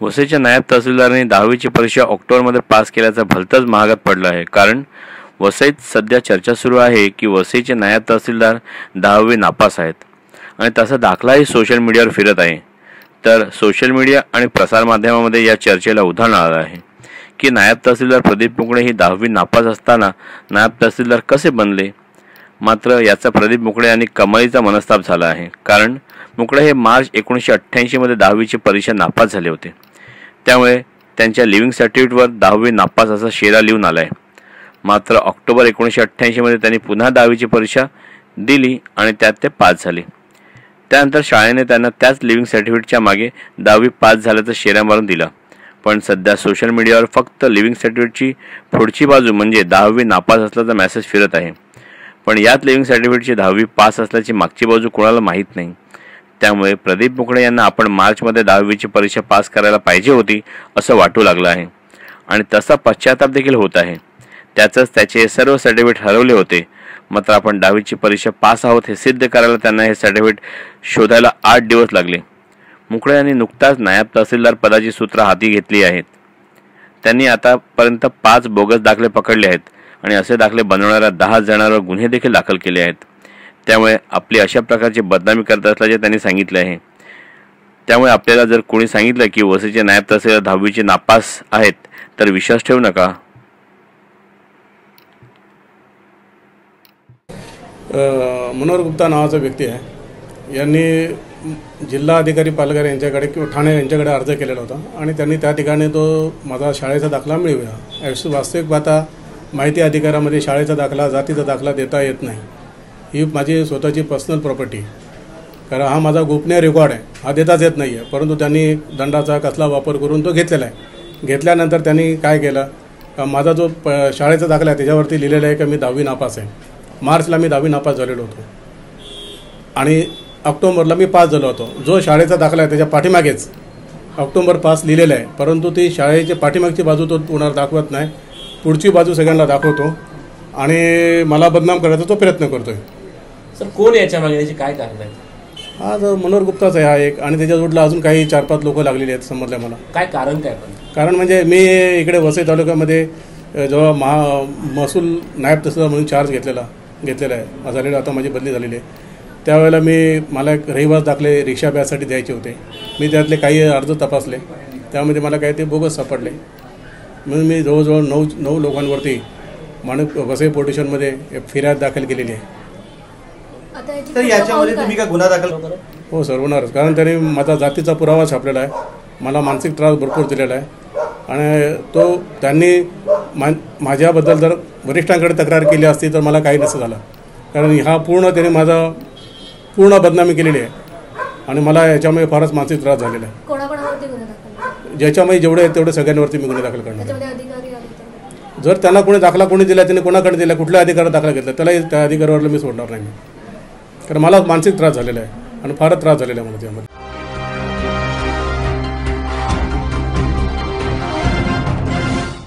वसईच्या नायब तहसीलदारांनी दहावीची परीक्षा ऑक्टोबरमध्ये पास केल्याचं भलताच महागात पडलं आहे. कारण वसईत सध्या चर्चा सुरू आहे की वसईचे नायब तहसीलदार दहावी नापास आहेत. आणि तसा दाखलाही सोशल मीडियावर फिरत आहे. तर सोशल मीडिया आणि प्रसारमाध्यमामध्ये या चर्चेला उधाण आलं आहे. की नायब तहसीलदार प्रदीप मुकडे ही दहावी नापास असताना नायब तहसीलदार कसे बनले? मात्र याचा प्रदीप मुकडे आणि कमालीचा मनस्ताप झाला आहे. कारण मुकडे हे मार्च एकोणीसशे अठ्ठ्याऐंशीमध्ये दहावीची परीक्षा नापास झाले होते. त्यामुळे त्यांच्या लिव्हिंग सर्टिफिकेटवर दहावी नापास असा शेरा लिहून आला आहे मात्र ऑक्टोबर एकोणीसशे अठ्ठ्याऐंशीमध्ये त्यांनी पुन्हा दहावीची परीक्षा दिली आणि त्यात ते पास झाले. त्यानंतर शाळेने त्यांना त्याच लिव्हिंग सर्टिफिकेटच्या मागे दहावी पास झाल्याचं शेरा मारून दिलं. पण सध्या सोशल मीडियावर फक्त लिव्हिंग सर्टिफिकेटची पुढची बाजू म्हणजे दहावी नापास असल्याचा मेसेज फिरत आहे. पण यात लिव्हिंग सर्टिफिकेटची दहावी पास असल्याची मागची बाजू कोणाला माहीत नाही. त्यामुळे प्रदीप मुकडे यांना आपण मार्चमध्ये दहावीची परीक्षा पास करायला पाहिजे होती असं वाटू लागलं आहे. आणि तसा पश्चाताप देखील होत आहे. त्याचंच त्याचे सर्व सर्टिफिकेट हरवले होते. मात्र आपण दहावीची परीक्षा पास आहोत हे सिद्ध करायला त्यांना हे सर्टिफिकेट शोधायला आठ दिवस लागले. मुकडे यांनी नुकताच नायब तहसीलदार पदाची सूत्र हाती घेतली आहेत. त्यांनी आतापर्यंत पाच बोगस दाखले पकडले आहेत आणि असे दाखले बनवणाऱ्या दहा जणांवर गुन्हे देखील दाखल केले आहेत. त्यामुळे आपली अशा प्रकारची बदनामी करत असल्याचे त्यांनी सांगितले आहे. त्यामुळे आपल्याला जर कोणी सांगितलं की वसईचे नायब तहसीलदार दहावीचे नापास आहेत तर विश्वास ठेवू नका. मनोहर गुप्ता नावाचा व्यक्ती आहे. यांनी जिल्हा अधिकारी पालघर यांच्याकडे किंवा ठाणे यांच्याकडे अर्ज केलेला होता आणि त्यांनी त्या ठिकाणी तो माझा शाळेचा दाखला मिळवला. वास्तविक पाहता माहिती अधिकारामध्ये शाळेचा दाखला जातीचा दाखला देता येत नाही. ही माझी स्वतःची पर्सनल प्रॉपर्टी कारण हा माझा गोपनीय रेकॉर्ड आहे. हा देताच येत नाही आहे परंतु त्यांनी दंडाचा कसला वापर करून तो घेतलेला आहे. घेतल्यानंतर त्यांनी काय केलं? का माझा जो प शाळेचा दाखला आहे त्याच्यावरती लिहिलेलं आहे की मी दहावी नापास आहे. मार्चला मी दहावी नापास झालेलो होतो. आणि ऑक्टोबरला मी पास झालो होतो. जो शाळेचा दाखला आहे त्याच्या पाठीमागेच ऑक्टोबर पास लिहिलेला आहे. परंतु ती शाळेची पाठीमागची बाजू तो कोणाला दाखवत नाही. पुढची बाजू सगळ्यांना दाखवतो. आणि मला बदनाम करायचा तो प्रयत्न करतो आहे सर कोण याच्या मागे त्याची काय कारण आहे? हा जो मनोहर गुप्ताच आहे हा एक. आणि त्याच्या जोडला अजून काही चार पाच लोक लागलेली आहेत समजल्या मला. काय कारण काय पण? कारण म्हणजे मी इकडे वसई तालुक्यामध्ये अ, जेव्हा महा महसूल नायब तहसीलदार म्हणून चार्ज घेतलेला घेतलेला आहे. झालेला आता माझी बदली झालेली आहे. त्यावेळेला मी मला एक रहिवास दाखले रिक्षा बॅचसाठी द्यायचे होते. मी त्यातले काही अर्ज तपासले. त्यामध्ये मला काही ते बोगस सापडले. म्हणून मी जवळजवळ नऊ नऊ लोकांवरती माणूक वसई पोलिसांमध्ये फिर्याद दाखल केलेली आहे. तर याच्यामध्ये तुम्ही काय? गुन्हा दाखल हो सर होणारच. कारण त्यांनी माझा जातीचा पुरावा छापलेला आहे. मला मानसिक त्रास भरपूर दिलेला आहे. आणि तो त्यांनी मा माझ्याबद्दल जर वरिष्ठांकडे तक्रार केली असती तर मला काही नसतं झालं. कारण हा पूर्ण त्यांनी माझा पूर्ण बदनामी केलेली आहे. आणि मला याच्यामुळे फारच मानसिक त्रास झालेला आहे? ज्याच्यामुळे जेवढे आहेत तेवढे सगळ्यांवरती मी गुन्हे दाखल करणार आहे. त्याच्यामध्ये अधिकारी आले तर जर त्यांना कोणी दाखला कोणी दिला त्याने कोणाकडे दिला कुठल्या अधिकारात दाखला घेतला त्यालाही त्या अधिकारावर मी सोडणार नाही. मी कारण मला मानसिक त्रास झालेला आहे आणि फारच त्रास झालेला आहे मला त्यामध्ये.